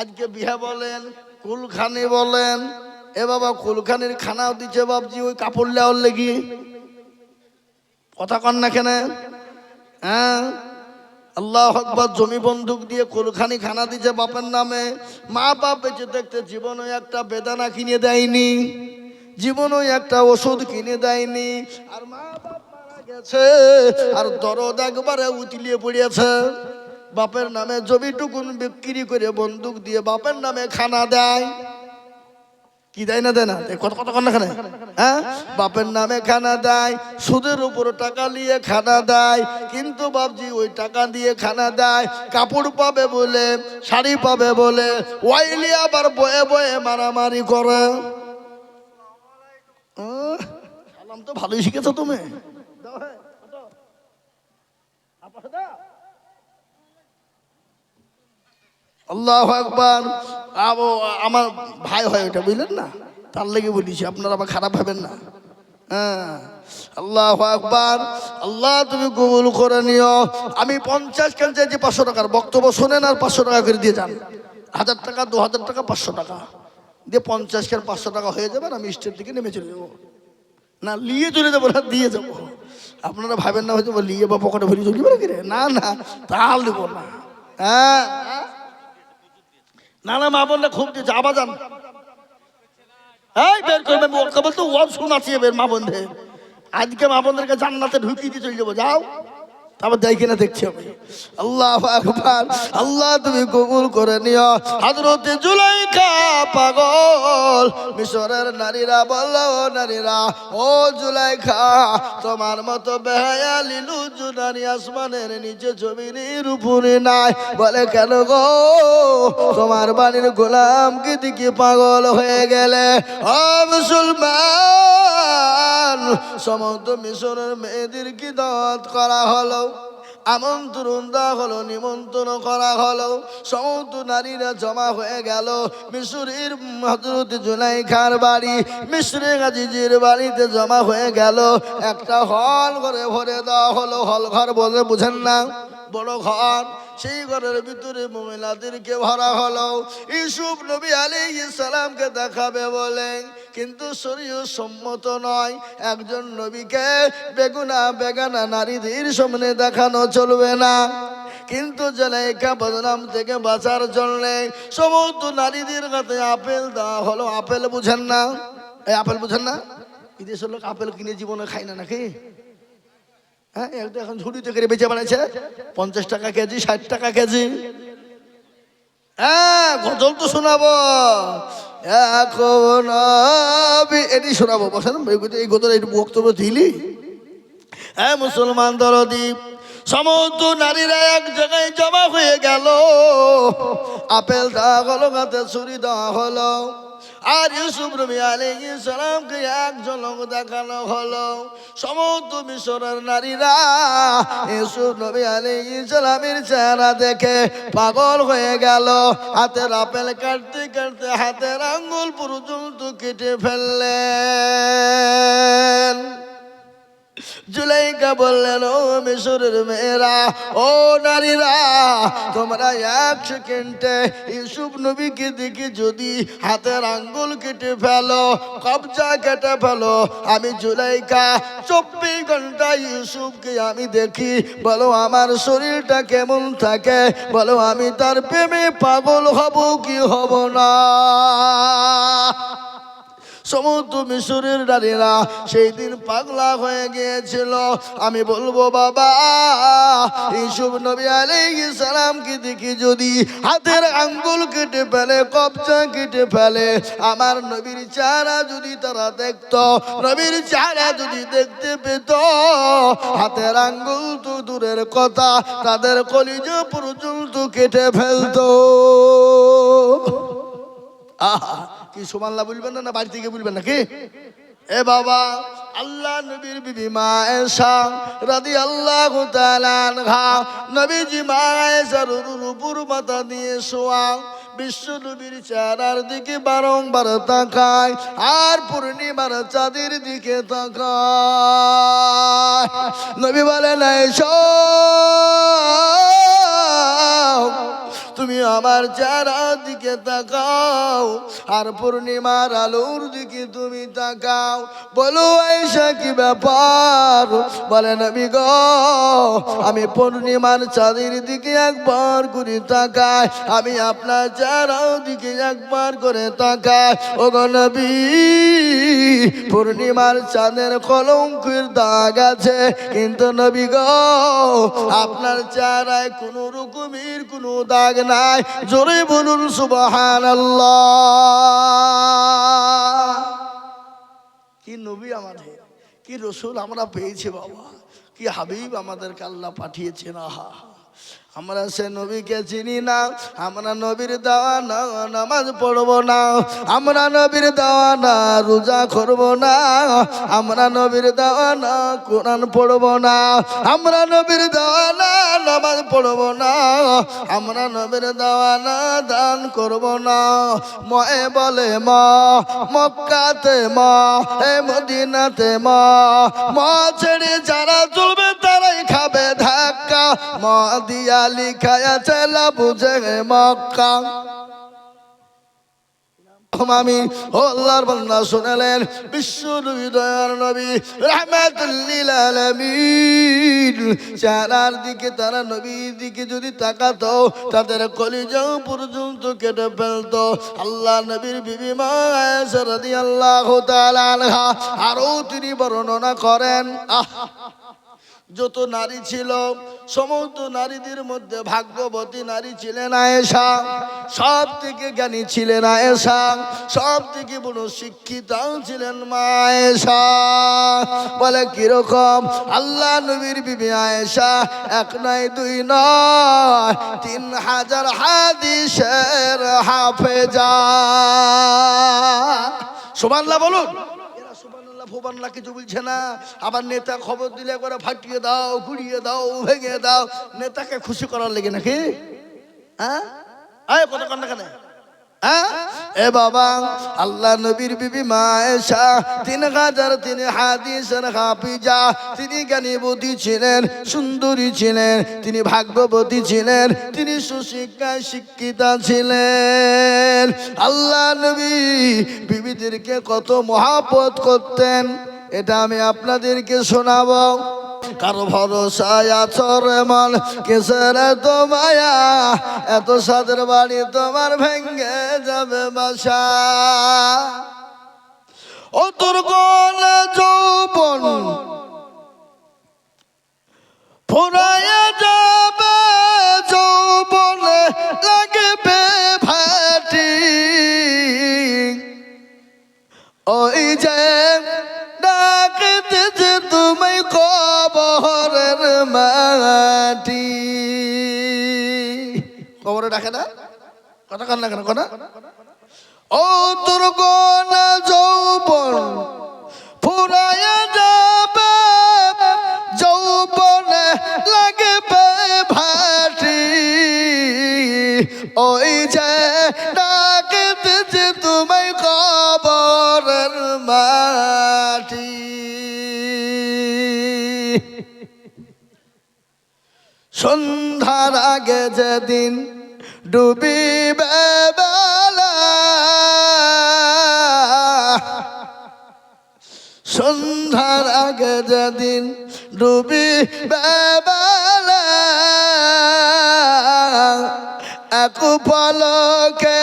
আজকে বিহা বলেন, কুলখানি বলেন। এ বাবা, কুলখানির খানাও দিচ্ছে বাবজি ওই কাপড় লেওয়ার লেগে। কথা কন না কেন? হ্যাঁ? আল্লাহ আকবর, জমি বন্দুক দিয়ে কুলখানি খানা দিচ্ছে বাপের নামে। মা বাপ বেঁচে দেখতে জীবনে একটা বেদানা কিনে দেয়নি। জীবনে একটা ওষুধ কিনে দেয়নি। আর মা বাপ মারা গেছে, আর দরদ একবারে উতলিয়ে পড়িয়েছে। বাপের নামে জমিটুকুন বিক্রি করে বন্দুক দিয়ে বাপের নামে খানা দেয়। কি দেয় না দেয় না? কত কত খানে হ্যাঁ? বাপের নামে খানা দেয়, সুদের উপর টাকা নিয়ে খানা দেয়, কিন্তু বাপজি ওই টাকা দিয়ে খানা দেয়, কাপড় পাবে বলে, শাড়ি পাবে বলে, ওয়াইলি আবার বয়ে বয়ে মারামারি করে। তো ভালোই শিখেছো তুমি কত? আপা দাও। আল্লাহ একবার আমার ভাই হয় ওটা, বুঝলেন না? তার লেগে বলিছি, আপনারা আবার খারাপ ভাবেন না। হ্যাঁ। আল্লাহ আকবার। আল্লাহ, তুমি কবুল করে নিও। আমি পঞ্চাশ কেন চাইছি? পাঁচশো টাকার বক্তব্য শোনেন আর পাঁচশো টাকা করে দিয়ে যান। হাজার টাকা, দু হাজার টাকা, পাঁচশো টাকা। দিয়ে পঞ্চাশ কেন পাঁচশো টাকা হয়ে যাবে আর আমি স্টেট থেকে নেমে চলে যাব। না নিয়ে চলে যাব না, দিয়ে যাব। আপনারা ভাবেন না হয়তো লিয়ে বা পকেটে ভরি চলে যাবে নাকি রে? না না দেবো না। হ্যাঁ। না না মা বোনরা খুব যাবা যান। এই বের করবে কেবল তো ওয়াজ শোনাচ্ছি বের মা বোনদের। আজকে মা বোনদেরকে জান্নাতে ঢুকিয়ে দিয়ে চলে যাব, যাও। তারপর যাই কিনা দেখছি আমি। আল্লাহ আল্লাহ তুমি কবুল করে নিও। হাজরতে জুলাইকা পাগল, মিশরের নারীরা বলল নারীরা, ও জুলাইখা তোমার মতো বেহায়া লিলু জুনারি আসমানের নিচে জমিনের উপরে নাই। বলে কেন গো? তোমার বাড়ির গোলাম কি দিকে পাগল হয়ে গেলে? ও মুসলমান, সমস্ত মিশরের মেয়েদের কি দাওয়াত করা হলো? আমন্ত্রণ দেওয়া হলো, নিমন্ত্রণ করা হলো। সমস্ত নারীরা জমা হয়ে গেল। মিশরের হজরত জুলাই খার বাড়ি মিশরে গাজিজির বাড়িতে জমা হয়ে গেল। একটা হল ঘরে ভরে দেওয়া হলো। হল ঘর বলে বুঝেন না, বড় ঘর। সেই ঘরের ভিতরে মহিলাদেরকে ভরা হলো। ইসুফ নবী আলী সালামকে দেখাবে বলে কিন্তু শরীর সম্মত নয়। একজন নবীকে বেগুনা, বেগানা নারীদের সামনে দেখানো চলবে না। কিন্তু জলাইকা বদনাম থেকে বাঁচার জন্য সমস্ত নারীদের কাছে আপেল দেওয়া হলো। আপেল বুঝেন না? এই আপেল বুঝেন না? বিদেশের লোক আপেল কিনে জীবনে খায় না নাকি? হ্যাঁ একটা এখন ঝুড়িতে করে বেঁচে বানাইছে। পঞ্চাশ টাকা কেজি, ষাট টাকা কেজি। হ্যাঁ গজল তো শোনাবো। এটি শোনাবো, বসেন, এই গোদরে একটু বক্তব্য দিলি। হ্যাঁ মুসলমান দরদীপ সমস্ত নারীরা এক জায়গায় জমা হয়ে গেল। আপেল দেওয়া হলো গাতে ছুরি দেওয়া হলো। আর ইউসুফ রবি আলী সালামকে এক ঝলক দেখানো হলো। সমস্ত মিশরের নারীরা ইউসুফ নবী আলী সালামের চেহারা দেখে পাগল হয়ে গেল। হাতের আপেল কাটতে কাটতে হাতের আঙ্গুল পর্যন্ত কেটে ফেললেন। জুলাইকা বললেন, ও মিশরের মেয়েরা, ও নারীরা, তোমরা এক সেকেন্ডে ইউসুফ নবীকে দেখে যদি হাতের আঙ্গুল কেটে ফেলো, কবজা কেটে ফেলো, আমি জুলাইকা চব্বিশ ঘণ্টা ইউসুফকে আমি দেখি। বলো, আমার শরীরটা কেমন থাকে? বলো, আমি তার প্রেমে পাগল হব কি হব না? সমস্ত মিশরের নারীরা সেই দিন পাগলা হয়ে গিয়েছিল। আমি বলব, বাবা ইসুফ নবী আলাইহি সালামকে দেখি যদি হাতের আঙ্গুল কেটে ফেলে, কবজা কেটে ফেলে? আমার নবীর চেহারা যদি তারা দেখতো, নবীর চেহারা যদি দেখতে পেত, হাতের আঙ্গুল তো দূরের কথা, তাদের কলিজ পর্যন্ত কেটে ফেলতো। আহা। কি সুমাল্লা বলবেন না না বাড়ি থেকে বলবেন নাকি? এ বাবা, আল্লাহ নবীর বিবি মা এসা রাদি আল্লাহ তালানহা নবীজি মা এসার উপর মাথা দিয়ে শোয়া, বিশ্ব নবীর চেহারার দিকে বারংবার তাকায় আর পূর্ণিমার চাঁদের দিকে তাকায়। নবী বলে না এসব তুমি আমার চেহারা দিকে তাকাও, আর পূর্ণিমার আলোর দিকে তুমি তাকাও। বলো আয়সা কি ব্যাপার? বলে, নবী গো, আমি পূর্ণিমার চাঁদের দিকে একবার করে তাকাই, আমি আপনার চেহারার দিকে একবার করে তাকাই। ও নবী, পূর্ণিমার চাঁদের কলঙ্কের দাগ আছে, কিন্তু নবী গো, আপনার চেহারায় কোনো রকমের কোনো দাগ নাই? জোরে বলুন সুবহান কি নবী আমাদের, কি রসুল আমরা পেয়েছি বাবা, কি হাবিব আমাদেরকে আল্লাহ পাঠিয়েছেন, আহা। আমরা সে নবীকে চিনি না, আমরা নবীর দেওয়া না, নামাজ পড়ব না, আমরা নবীর দেওয়া না, রোজা করব না, আমরা নবীর দেওয়া না, কোরআন পড়ব না, আমরা নবীর দেওয়া না, নামাজ পড়ব না, আমরা নবীর দেওয়া না, দান করব না। ময়ে বলে, মা, মক্কাতে মা, এ মদিনাতে মা মা ছেড়ে যারা চলবে তারাই খাবে ধাক্কা, মা দিয়া লিখায় চেলা বুঝে মক্কা। আমি আল্লাহর বান্দা শুনালেন বিশ্ব হৃদয়ার নবী রাহমাতুল্লিল আলামিন। চেহারার দিকে তারা নবীর দিকে যদি তাকাতো, তাদের কলিজাও পর্যন্ত কেটে ফেলতো। আল্লাহ নবীর বিবি মা রাদিয়াল্লাহু তাআলা আনহা আরও তিনি বর্ণনা করেন, আহ যত নারী ছিল, সমস্ত নারীদের মধ্যে ভাগ্যবতী নারী ছিলেন আয়েশা সব থেকে জ্ঞানী ছিলেন আয়েশা সব থেকে বড় শিক্ষিতাও ছিলেন মা আয়েশা বলে কীরকম? আল্লাহ নবীর বিবি আয়েশা, এক নয়, দুই নয়, তিন হাজার হাদিসের হাফেজা। সুবহানাল্লাহ, বলুন। ফুবান্লাহ কিছু বলছে না? আবার নেতা খবর দিলে করে ফাটিয়ে দাও, ঘুরিয়ে দাও, ভেঙে দাও। নেতাকে খুশি করার লেগে নাকি? হ্যাঁ? কত কান্না কেন? এ বাবা, আল্লাহ নবীর বিবি মায়েশা, তিন হাজার তিন হাদিসের হাফিজা। তিনি জ্ঞানীবতী ছিলেন, সুন্দরী ছিলেন, তিনি ভাগ্যবতী ছিলেন, তিনি সুশিক্ষায় শিক্ষিতা ছিলেন। আল্লাহ নবী বিবিদেরকে কত মহাপত করতেন, এটা আমি আপনাদেরকে শোনাবো। কারও ভরসায় আছর মন, কিসের তো মায়া? এত সাদের বাড়ি তোমার ভেঙ্গে যাবে বাসা। ও তোর গোল যৌবন ডাকে না? কথা কান না কেন? কথা ও তোর গোনা যৌবন যাবে, যৌবন লাগবে ভাটি। ওই যে সন্ধ্যার আগে যেদিন বেলা সন্ধ্যার আগে যেদিন ডুবি বেলা এক পলকে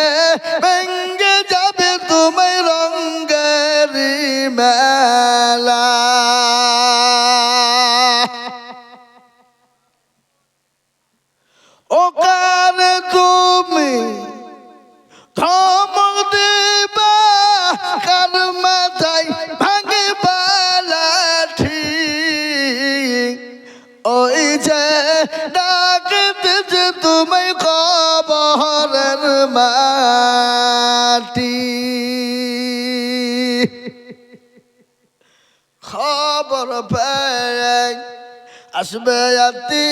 কবরের মাটি। খবর পেয়ে আসবে আতি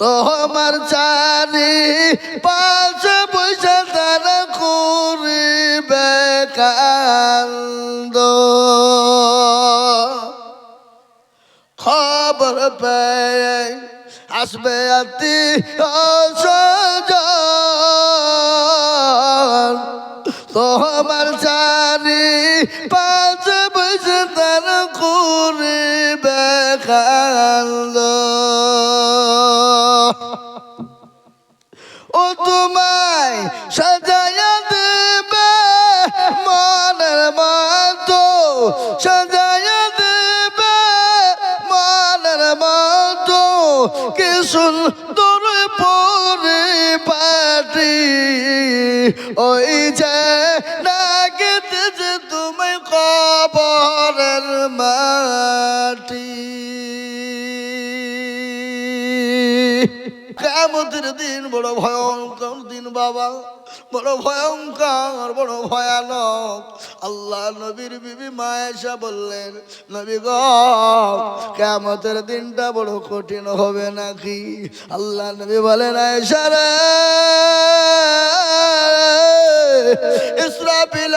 তোমার চারি পাশে বসে তারা করিবে কান্দ কবর পে আসবে অতি তোমার চারি পা ওই যে না কেটেছে তুমি কবরের মাটি। কেমতের দিন বড় ভয়ঙ্কর দিন বাবা। বড় ভয়ঙ্কর, বড় ভয়ানক। আল্লাহ নবীর বিবি মায়েশা বললেন, নবী গ কেমতের দিনটা বড় কঠিন হবে নাকি? আল্লাহ নবী বলেন, আয়েশা রে ইসরাফিল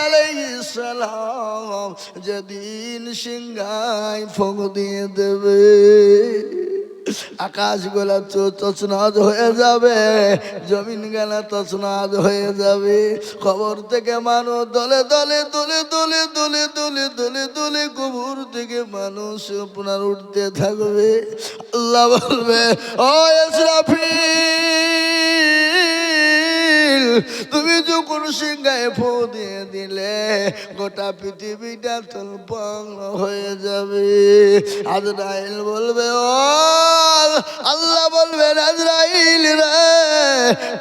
সালাম যেদিন সিংহায় ফোঁক দিয়ে দেবে আকাশ গোলা তছনাদ হয়ে যাবে জমিন গেলা তছনাদ হয়ে যাবে। খবর থেকে মানুষ দলে দলে দলে দলে দলে দলে দলে দলে কবর থেকে মানুষ আপনার উঠতে থাকবে। আল্লাহ বলবে, ও ইসরাফিল তুমি যখন সিংহায় ফো দিয়ে দিলে, গোটা পৃথিবীটা তলপং হয়ে যাবে। আজরাইল বলবে, ও আল্লাহ বলবে, আজরাইল রে,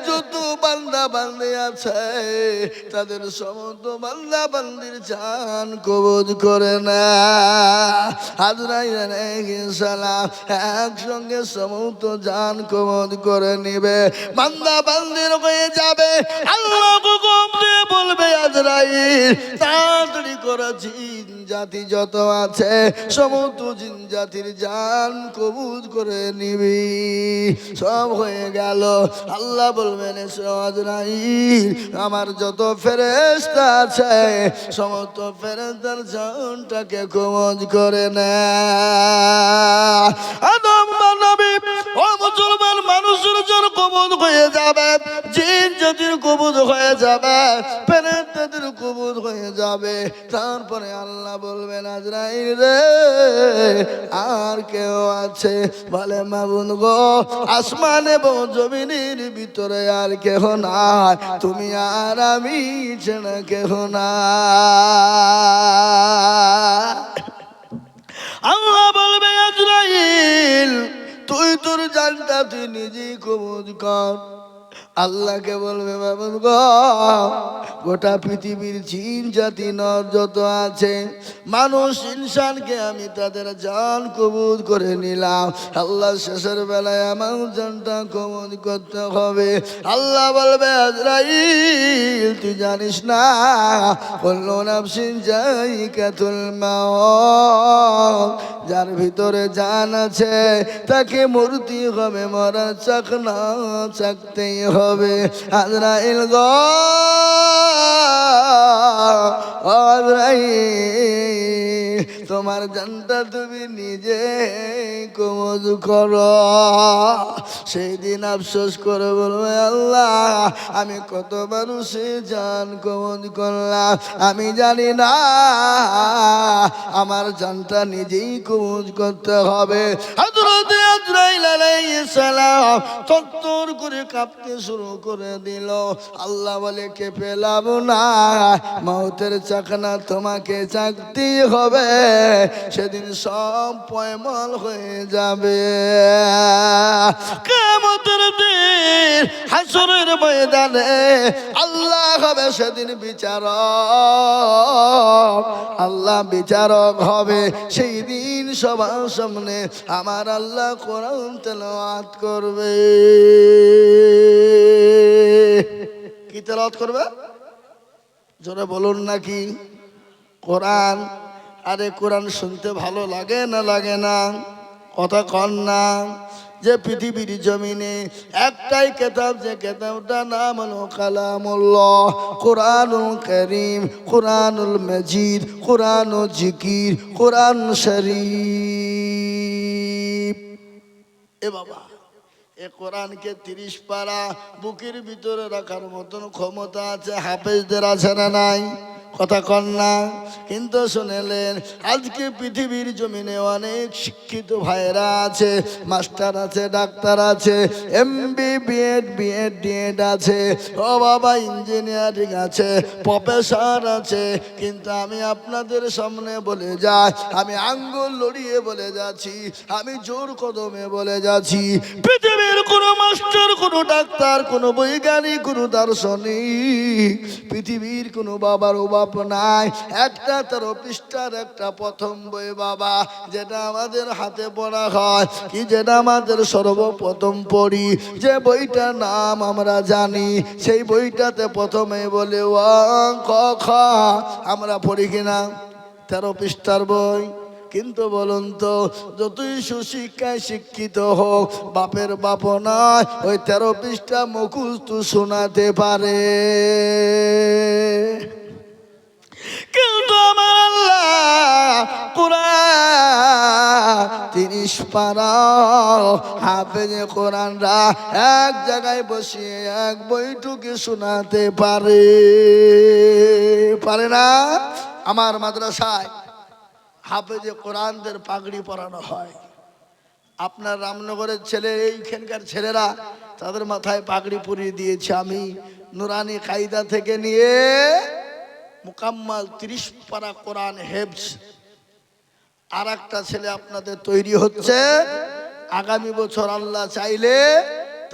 যত বান্দা বান্দি আছে, তাদের সমস্ত বান্দা বান্দির জান কবজ করে না। আজরাইল সালাম একসঙ্গে সমস্ত জান কবজ করে নিবে। বান্দা বান্দির হয়ে যাবে আল্লাহ বলবে, আজরাইল, তাড়াতাড়ি করে, জিন জাতি যত আছে, সমস্ত জিন জাতির জান কবুজ করে নিবি। সব হয়ে গেল। আল্লাহ বলবেন আজরাইল, আমার যত ফেরেস্তা আছে, সমস্ত ফেরেস্তার জানটাকে কবজ করে না। কবজ হয়ে যাবে, জিন জাতির কবজ হয়ে যাবে প্রেম পেরেন্তাদের কবজ হয়ে যাবে, তারপরে আল্লাহ বলবেন, আজরাইল রে, আর কেউ আছে? বলে মাবুন গো, আসমান এবং জমিনের ভিতরে আর কেহ নাই, তুমি আর আমি ছেড়ে কেহ না নিজে কবুজ কর। আল্লাহকে বলবে বাবুল গো, গোটা পৃথিবীর জিন জাতি নর যত আছে, মানুষ ইনসানকে আমি তাদের জান কবুল করে নিলাম। আল্লাহ শেষের বেলায় আমার জানটা কবুল করতে হবে। আল্লাহ বলবে, আজরাইল, তুই জানিস না বলল নাফসিন যাই কাতুল যার ভিতরে জান আছে, তাকে মূর্তি হবে, মরার চাকনা চাকতেই হবে। আজরাইল গ তোমার জানটা তুমি নিজে কমজ করো। সেই দিন আফসোস করে বলবে, আল্লাহ, আমি কত মানুষে জান কমজ করলাম। আমি জানি না, আমার জানটা নিজেই কমজ করতে হবে। হযরতে আজরাইল আলাইহিস সালাম তত্তর করে কাঁপতে শুরু করে দিল। আল্লাহ বলে কে পেলাম না মৌতের চাকনা তোমাকে চাকতে হবে। সেদিন সব পয়মল হয়ে যাবে। কেমতের দিন হাসরের ময়দানে আল্লাহ হবে সেদিন বিচারক। আল্লাহ বিচারক হবে। সেই দিন সবার সামনে আমার আল্লাহ কোরআন তেলাওয়াত করবে। কি তেলাওয়াত করবে? জোরে বলুন নাকি? কোরআন, আরে কোরআন শুনতে ভালো লাগে না লাগে না? কথা কন না। যে পৃথিবীর জমিনে একটাই কেতাব, যে কেতাবটা নাম হলো কালামুল্লাহ। কোরআনুল করিম, কোরআনুল মজিদ কোরআন জিকির, কোরআন শরীফ। এ বাবা, এ কোরআনকে তিরিশ পারা বুকের ভিতরে রাখার মতন ক্ষমতা আছে, হাফেজদের আছে না নাই? কথা কন না। কিন্তু শুনেলেন, আজকে পৃথিবীর জমিনে অনেক শিক্ষিত ভাইরা আছে, মাস্টার আছে, ডাক্তার আছে এমবি বিএড বিএড ডিএড আছে, ও বাবা ইঞ্জিনিয়ারিং আছে, প্রফেসর আছে। কিন্তু আমি আপনাদের সামনে বলে যাই, আমি আঙ্গুল লড়িয়ে বলে যাচ্ছি, আমি জোর কদমে বলে যাচ্ছি, পৃথিবীর কোনো মাস্টার, কোনো ডাক্তার, কোনো বৈজ্ঞানিক, কোনো দার্শনিক, পৃথিবীর কোনো বাবার অভাব নাই। একটা তেরো পৃষ্ঠার একটা প্রথম বই বাবা, যেটা আমাদের হাতে পড়া হয়। কি যেটা আমাদের সর্বপ্রথম পড়ি? যে বইটার নাম আমরা জানি, সেই বইটাতে প্রথমে বলে ওয়াং ক খ। আমরা পড়ি কিনা? তেরো পৃষ্ঠার বই। কিন্তু বলুন তো, যতই সুশিক্ষায় শিক্ষিত হোক, বাপের বাপ নয়, ওই তেরো পৃষ্ঠা মুখস্থ শোনাতে পারে। কিন্তু আমার আল্লাহ কোরআন তিরিশ পারা হাফেজে কোরআনরা এক জায়গায় বসিয়ে এক বইটুকে শোনাতে পারে। পারে না? আমার মাদ্রাসায় হাফেজে কোরআনদের পাগড়ি পরানো হয়। আপনার রামনগরের ছেলে, এইখানকার ছেলেরা তাদের মাথায় পাগড়ি পরিয়ে দিয়েছে। আমি নুরানি কায়দা থেকে নিয়ে মুকাম্মাল তিরিশ পারা কোরআন হেফজ। আর একটা ছেলে আপনাদের তৈরি হচ্ছে। আগামী বছর আল্লাহ চাইলে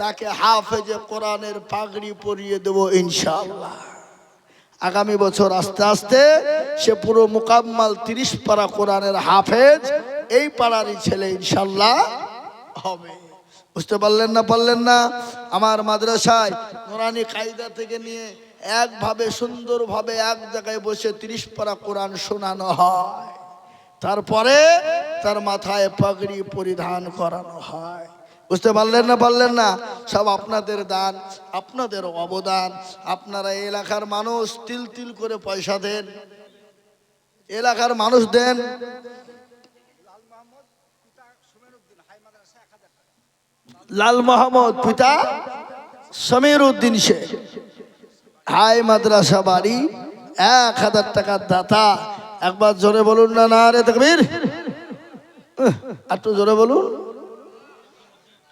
তাকে হাফেজে কোরআনের পাগড়ি পরিয়ে দেবো ইনশাআল্লাহ। আগামী বছর আস্তে আস্তে সে পুরো মুকাম্মাল তিরিশ পারা কোরআনের হাফেজ এই পাড়ারই ছেলে ইনশাল্লাহ হবে। বুঝতে পারলেন না পারলেন না? আমার মাদ্রাসায় নোরানি কায়দা থেকে নিয়ে একভাবে সুন্দরভাবে এক জায়গায় বসে তিরিশ পারা কোরআন শোনানো হয়। তারপরে তার মাথায় পাগড়ি পরিধান করানো হয়। বুঝতে পারলেন না পারলেন না? সব আপনাদের দান আপনাদের অবদান। আপনারা এলাকার মানুষ তিল তিল করে পয়সা দেন। এলাকার মানুষ দেন। লাল মোহাম্মদ পিতা সমীর উদ্দিন শেখ। হাই মাদ্রাসা বাড়ি এক হাজার টাকার দাতা। একবার জোরে বলুন না না রে তকবীর। একটু জোরে বলুন।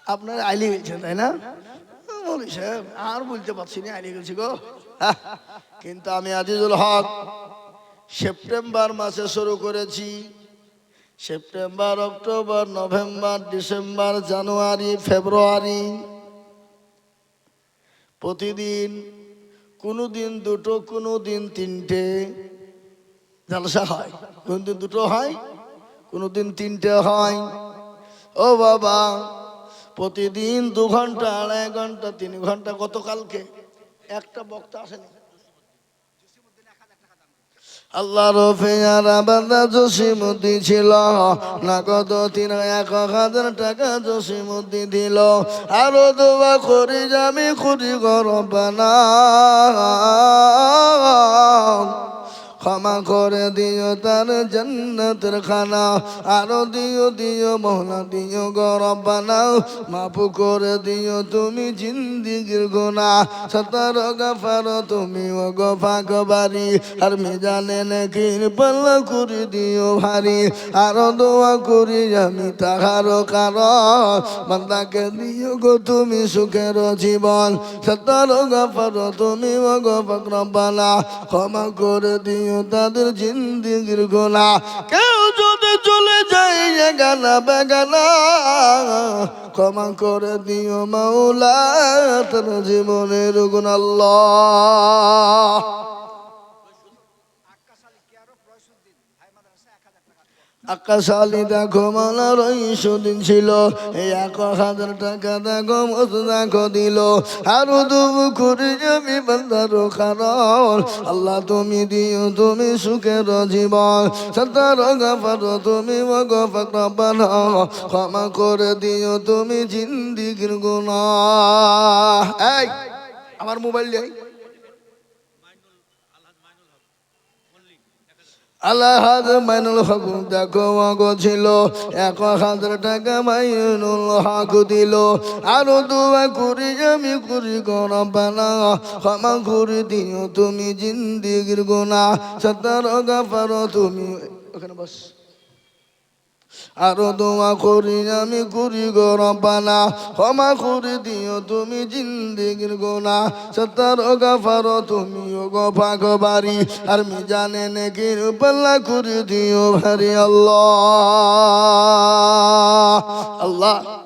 আপনার আইলি গেছেন তাই না? বলি সাহেব আর বলতে পারছি না আইলি গেছি গো। হ্যাঁ, কিন্তু আমি আজিজুল হক সেপ্টেম্বর মাসে শুরু করেছি। September October November December January February. প্রতিদিন কোনো দিন দুটো কোনো দিন তিনটে। জালসা হয়। কোন দিন দুটো হয় কোনো দিন তিনটে হয়। ও বাবা, প্রতিদিন দু ঘণ্টা, আড়াই ঘণ্টা, তিন ঘণ্টা, গতকালকে একটা বক্তা আসেনি। আল্লাহ রফিয়ারা বান্দা জসিমুদ্দি ছিল। নগদ তিন এক হাজার টাকা জসিমুদ্দি দিল। আরও দোয়া করি আমি করি গরবানা ক্ষমা করে দিও তার জন্নতের খানা। আরও দিও দিও মোহনা দিও গরবানা মাফ করে দিও তুমি জিন্দিগির গোনা সতর গফার তুমি ও গফাক বাড়ি আর মিজানে নাকির পাল্লা করে দিও ভারী। আরও দোয়া করি আমি তাহার কারণ। বান্দাকে দিও গো তুমি সুখের জীবন। সতর গফার তুমি ও গফাক রব্বানা। ক্ষমা করে দিও তাদের জিন্দিগির গোনা। কেউ যদি চলে যায় গানা বেগানা, ক্ষমা করে দিও মাওলা, তার জীবনের গুণ আল্লাহ। আকাশ আলী দেখো, মালার সুদিন ছিল। এক হাজার টাকা দেখো দেখো দিল। আরও দুবু করে কারণ আল্লাহ তুমি দিও, তুমি সুখের জীবন। সন্তার গাফার তুমি মগফান ক্ষমা করে দিও, তুমি জিন্দিগির গুণ এই, আমার মোবাইল যাই আল্লাহ হাজ মাইনুল হক দেখো ছিল। এক হাজার টাকা মাইনুল হক দিল। আরও দোয়া করি আমি করি গরবানা ক্ষমা করে দিও তুমি জিন্দিগির গোনা সত্তর গাফার তুমি ওখানে বস। আরও দোয়া করি আমি করি গরবানা ক্ষমা করে দিও তুমি জিন্দিগির গোনা, সত্তর গাফারো তুমি ও গফা গবারি আর মি জানে নাকি পাল্লা করে দিও ভারি আল্লাহ। আল্লাহ।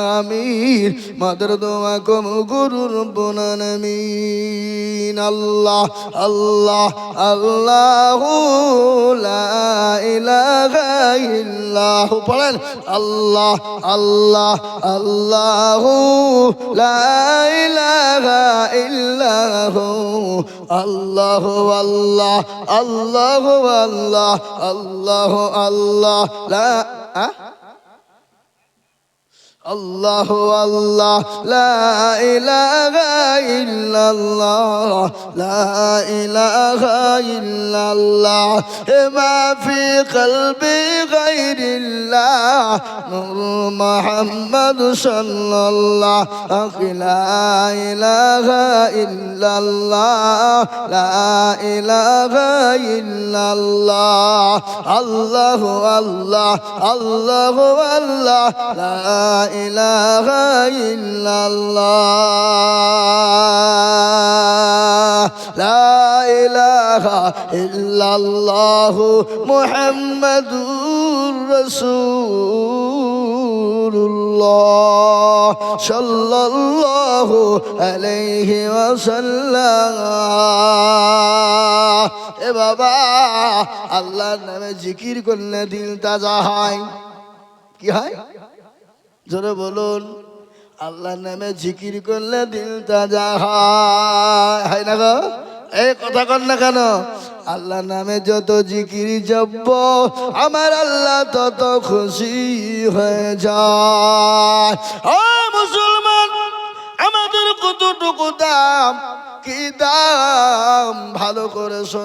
আমির মাদার দোয়া কম গুরু রব্বুল আলামিন। আল্লাহ আল্লাহ আল্লাহ ইল্লাহ। পড়েন, আল্লাহ আল্লাহ আল্লাহ ইল্লাহ। আল্লাহ আল্লাহ আল্লাহ আল্লাহ আল্লাহ আল্লাহ, লা? الله الله لا إله إلا الله. لا إله إلا الله. ما في قلبي غير الله. نور محمد صلى الله لا إله إلا الله. لا إله إلا الله. الله الله الله الله لا إله إلا الله لا إله إلا الله محمد رسول الله صلى الله عليه وسلم এ বাবা আল্লাহর নামে জিকির করলে দিল তাজা হয় কি হয় জোরে বলুন, আল্লাহর নামে জিকির করলে দিল তাজা হয়। না গো? এই কথা কর না কেন? আল্লাহ নামে যত জিকির জব্ব আমার আল্লাহ তত খুশি হয়ে যায়। ও মুসলমান, আমাদের কতটুকু দাম? কি দাম? ভালো করে শোন।